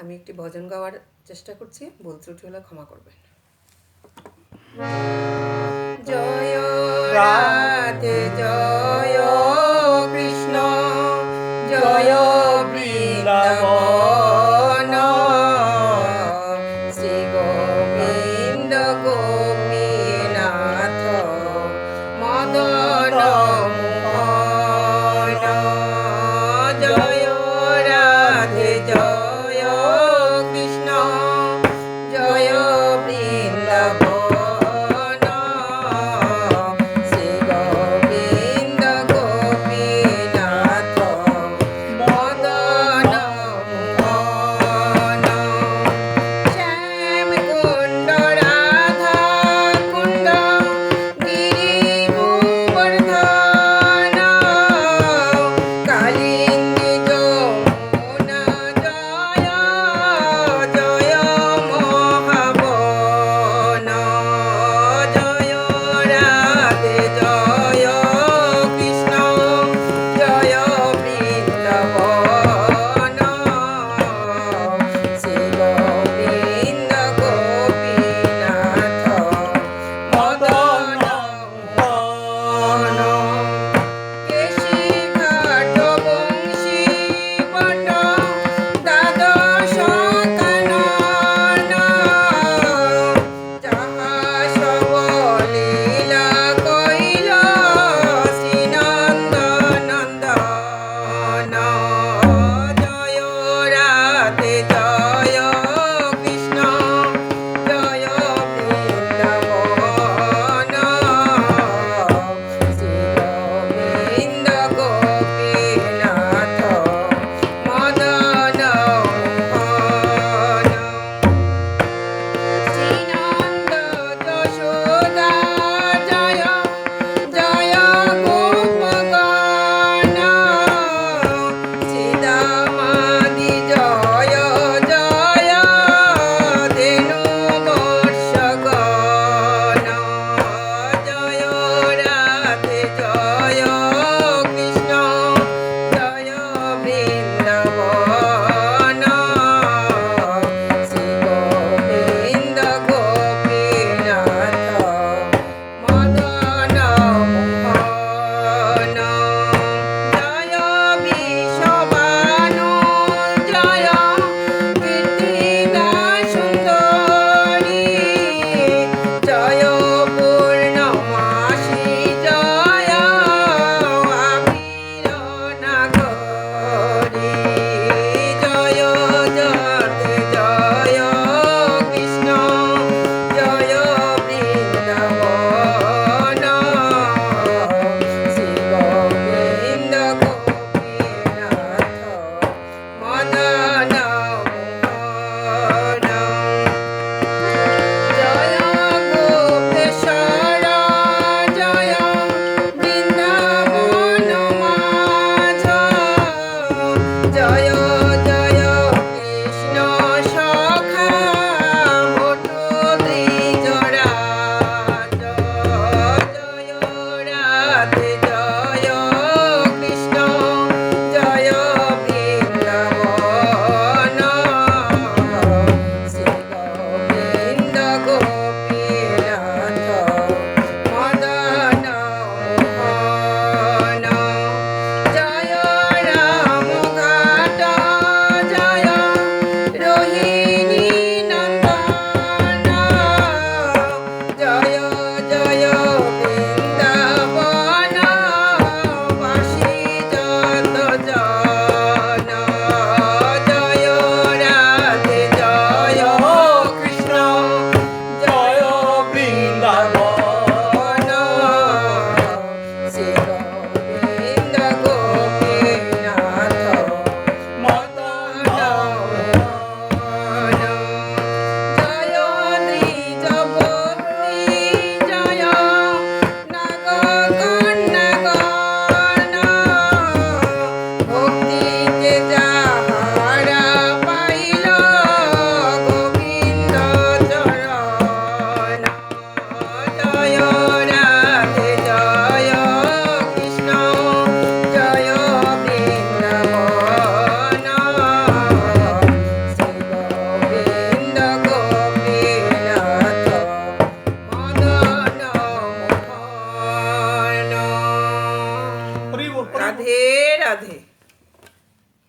আমি একটি ভজন গাওয়ার চেষ্টা করছি। ভুল ত্রুটি হলে ক্ষমা করবেন। জয় রাধে জয়